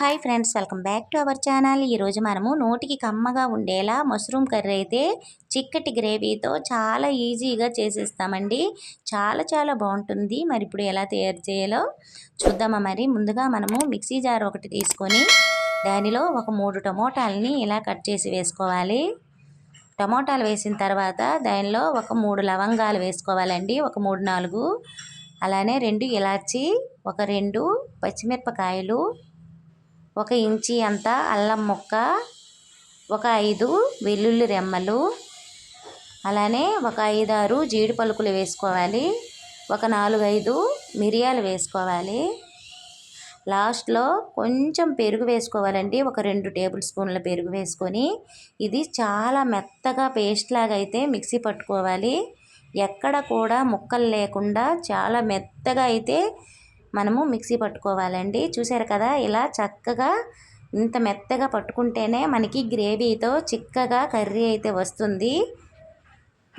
Hi friends welcome back to our channel. ఈరోజు మనము నోటికి కమ్మగా ఉండేలా మష్రూమ్ కర్రీ అయితే చిక్కటి గ్రేవీతో చాలా ఈజీగా చేసేస్తామండి. చాలా చాలా బాగుంటుంది. మరి ఇప్పుడు ఎలా తయారు చేయాలో చూద్దామా మరి. ముందుగా మనము మిక్సీ జార్ ఒకటి తీసుకొని దానిలో ఒక మూడు టమోటాలని ఇలా కట్ చేసి వేసుకోవాలి. టమోటాలు వేసిన తర్వాత దానిలో ఒక మూడు లవంగాలు వేసుకోవాలండి. ఒక మూడు నాలుగు. అలానే రెండు ఇలాచి ఒక రెండు పచ్చిమిరపకాయలు ఒక ఇంచి అంత అల్లం ముక్క ఒక ఐదు వెల్లుల్లి రెమ్మలు అలానే ఒక ఐదారు జీడి పలుకులు వేసుకోవాలి ఒక నాలుగైదు మిరియాలు వేసుకోవాలి. లాస్ట్లో కొంచెం పెరుగు వేసుకోవాలండి ఒక రెండు టేబుల్ స్పూన్ల పెరుగు వేసుకొని. ఇది చాలా మెత్తగా పేస్ట్ లాగా అయితే మిక్సీ పట్టుకోవాలి. ఎక్కడ కూడా ముక్కలు లేకుండా చాలా మెత్తగా అయితే మనము మిక్సీ పట్టుకోవాలండి. చూసారు కదా ఇలా చక్కగా ఇంత మెత్తగా పట్టుకుంటేనే మనకి గ్రేవీతో చిక్కగా కర్రీ అయితే వస్తుంది.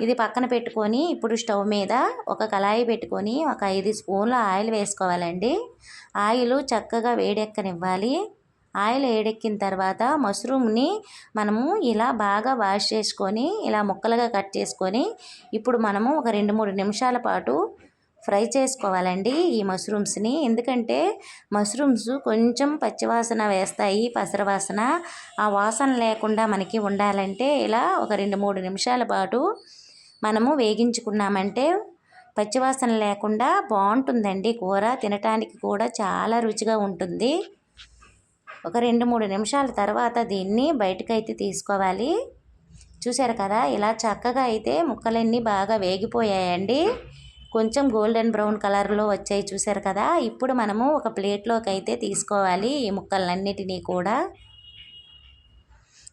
ఇది పక్కన పెట్టుకొని ఇప్పుడు స్టవ్ మీద ఒక కళాయి పెట్టుకొని ఒక ఐదు స్పూన్ల ఆయిల్ వేసుకోవాలండి. ఆయిల్ చక్కగా వేడెక్కనివ్వాలి. ఆయిల్ వేడెక్కిన తర్వాత మష్రూమ్ని మనము ఇలా బాగా వాష్ చేసుకొని ఇలా ముక్కలుగా కట్ చేసుకొని ఇప్పుడు మనము ఒక రెండు మూడు నిమిషాల పాటు ఫ్రై చేసుకోవాలండి ఈ మష్రూమ్స్ని. ఎందుకంటే మష్రూమ్స్ కొంచెం పచ్చివాసన వేస్తాయి పసరవాసన. ఆ వాసన లేకుండా మనకి ఉండాలంటే ఇలా ఒక రెండు మూడు నిమిషాల పాటు మనము వేగించుకున్నామంటే పచ్చివాసన లేకుండా బాగుంటుందండి కూర. తినటానికి కూడా చాలా రుచిగా ఉంటుంది. ఒక రెండు మూడు నిమిషాల తర్వాత దీన్ని బయటకైతే తీసుకోవాలి. చూశారు కదా ఇలా చక్కగా అయితే ముక్కలన్నీ బాగా వేగిపోయాయండి. కొంచెం గోల్డెన్ బ్రౌన్ కలర్లో వచ్చాయి చూసారు కదా. ఇప్పుడు మనము ఒక ప్లేట్లోకి అయితే తీసుకోవాలి ఈ ముక్కలన్నిటినీ కూడా.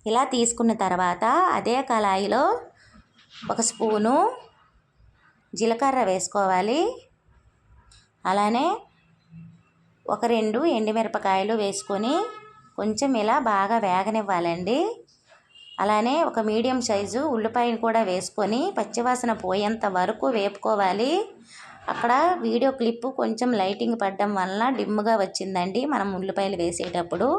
ఇలా తీసుకున్న తర్వాత అదే కళాయిలో ఒక స్పూను జీలకర్ర వేసుకోవాలి. అలానే ఒక రెండు ఎండుమిరపకాయలు వేసుకొని కొంచెం ఇలా బాగా వేగనివ్వాలండి. అలానే ఒక మీడియం సైజు ఉల్లిపాయను కూడా వేసుకొని పచ్చివాసన పోయేంత వరకు వేపుకోవాలి. అక్కడ వీడియో క్లిప్ కొంచెం లైటింగ్ పడడం వలన డిమ్గా వచ్చిందండి మనం ఉల్లిపాయలు వేసేటప్పుడు.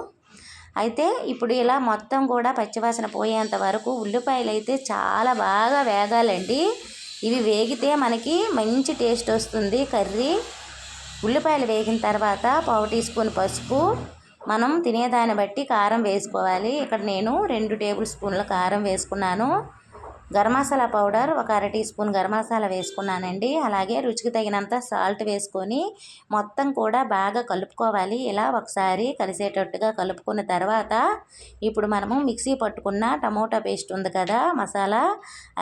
అయితే ఇప్పుడు ఇలా మొత్తం కూడా పచ్చివాసన పోయేంత వరకు ఉల్లిపాయలు అయితే చాలా బాగా వేగాలండి. ఇవి వేగితే మనకి మంచి టేస్ట్ వస్తుంది. కర్రీ ఉల్లిపాయలు వేగిన తర్వాత పావు టీ స్పూన్ పసుపు మనం తినేదాన్ని బట్టి కారం వేసుకోవాలి. ఇక్కడ నేను రెండు టేబుల్ స్పూన్ల కారం వేసుకున్నాను. గరం మసాలా పౌడర్ ఒక అర టీ స్పూన్ గరం మసాలా వేసుకున్నానండి. అలాగే రుచికి తగినంత సాల్ట్ వేసుకొని మొత్తం కూడా బాగా కలుపుకోవాలి. ఇలా ఒకసారి కలిసేటట్టుగా కలుపుకున్న తర్వాత ఇప్పుడు మనము మిక్సీ పట్టుకున్న టమోటా పేస్ట్ ఉంది కదా మసాలా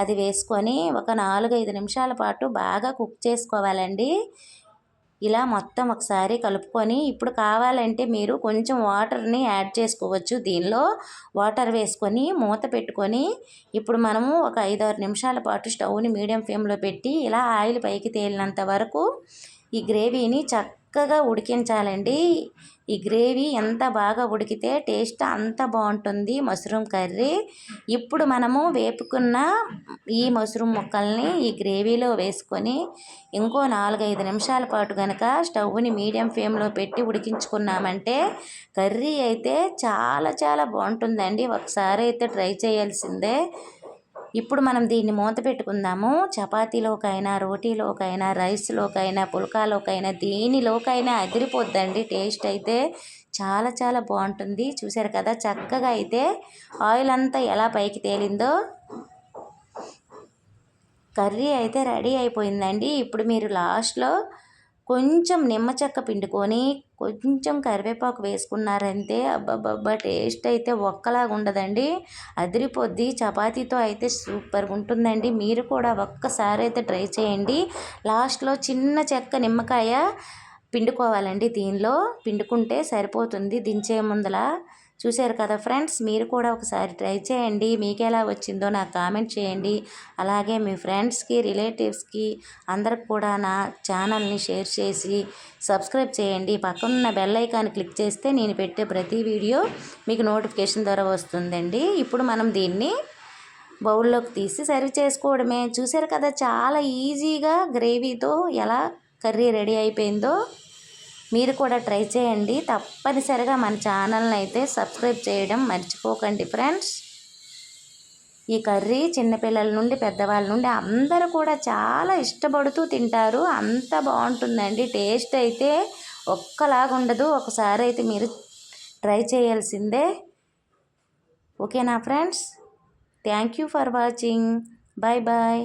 అది వేసుకొని ఒక నాలుగైదు నిమిషాల పాటు బాగా కుక్ చేసుకోవాలండి. ఇలా మొత్తం ఒకసారి కలుపుకొని ఇప్పుడు కావాలంటే మీరు కొంచెం వాటర్ని యాడ్ చేసుకోవచ్చు. దీనిలో వాటర్ వేసుకొని మూత పెట్టుకొని ఇప్పుడు మనము ఒక ఐదారు నిమిషాల పాటు స్టవ్ని మీడియం ఫ్లేమ్లో పెట్టి ఇలా ఆయిల్ పైకి తేలినంత వరకు ఈ గ్రేవీని చక్కగా ఉడికించాలండి. ఈ గ్రేవీ ఎంత బాగా ఉడికితే టేస్ట్ అంత బాగుంటుంది మష్రూమ్ కర్రీ. ఇప్పుడు మనము వేపుకున్న ఈ మష్రూమ్ ముక్కల్ని ఈ గ్రేవీలో వేసుకొని ఇంకో నాలుగైదు నిమిషాల పాటు కనుక స్టవ్ని మీడియం ఫ్లేమ్లో పెట్టి ఉడికించుకున్నామంటే కర్రీ అయితే చాలా చాలా బాగుంటుందండి. ఒకసారి అయితే ట్రై చేయాల్సిందే. ఇప్పుడు మనం దీన్ని మూత పెట్టుకుందాము. చపాతీలోకైనా రోటీలోకైనా రైస్లోకైనా పుల్కాలోకైనా దేనిలోకైనా అదిరిపోద్దండి టేస్ట్ అయితే. చాలా చాలా బాగుంటుంది. చూసారు కదా చక్కగా అయితే ఆయిల్ అంతా ఎలా పైకి తేలిందో. కర్రీ అయితే రెడీ అయిపోయిందండి. ఇప్పుడు మీరు లాస్ట్లో కొంచెం నిమ్మ చెక్క పిండుకొని కొంచెం కరివేపాకు వేసుకున్నారంటే అబ్బబ్బబ్బా టేస్ట్ అయితే ఒక్కలాగా ఉండదండి. అదిరిపోద్ది. చపాతీతో అయితే సూపర్గా ఉంటుందండి. మీరు కూడా ఒక్కసారి అయితే ట్రై చేయండి. లాస్ట్లో చిన్న చెక్క నిమ్మకాయ పిండుకోవాలండి దీనిలో. పిండుకుంటే సరిపోతుంది దించే ముందల. చూశారు కదా ఫ్రెండ్స్? మీరు కూడా ఒకసారి ట్రై చేయండి. మీకు ఎలా వచ్చిందో నాకు కామెంట్ చేయండి. అలాగే మీ ఫ్రెండ్స్కి రిలేటివ్స్కి అందరికి కూడా నా ఛానల్ని షేర్ చేసి సబ్స్క్రైబ్ చేయండి. పక్కనున్న బెల్ ఐకాన్ క్లిక్ చేస్తే నేను పెట్టే ప్రతి వీడియో మీకు నోటిఫికేషన్ ద్వారా వస్తుందండి. ఇప్పుడు మనం దీన్ని బౌల్లోకి తీసి సర్వ్ చేసుకోవడమే. చూసారు కదా చాలా ఈజీగా గ్రేవీతో ఎలా కర్రీ రెడీ అయిపోయిందో. మీరు కూడా ట్రై చేయండి. తప్పనిసరిగా మన ఛానల్ని అయితే సబ్స్క్రైబ్ చేయడం మర్చిపోకండి ఫ్రెండ్స్. ఈ కర్రీ చిన్నపిల్లల నుండి పెద్దవాళ్ళ నుండి అందరూ కూడా చాలా ఇష్టపడుతూ తింటారు. అంత బాగుంటుందండి. టేస్ట్ అయితే ఒక్కలాగా ఉండదు. ఒకసారి అయితే మీరు ట్రై చేయాల్సిందే. ఓకేనా friends? Thank you for watching. Bye bye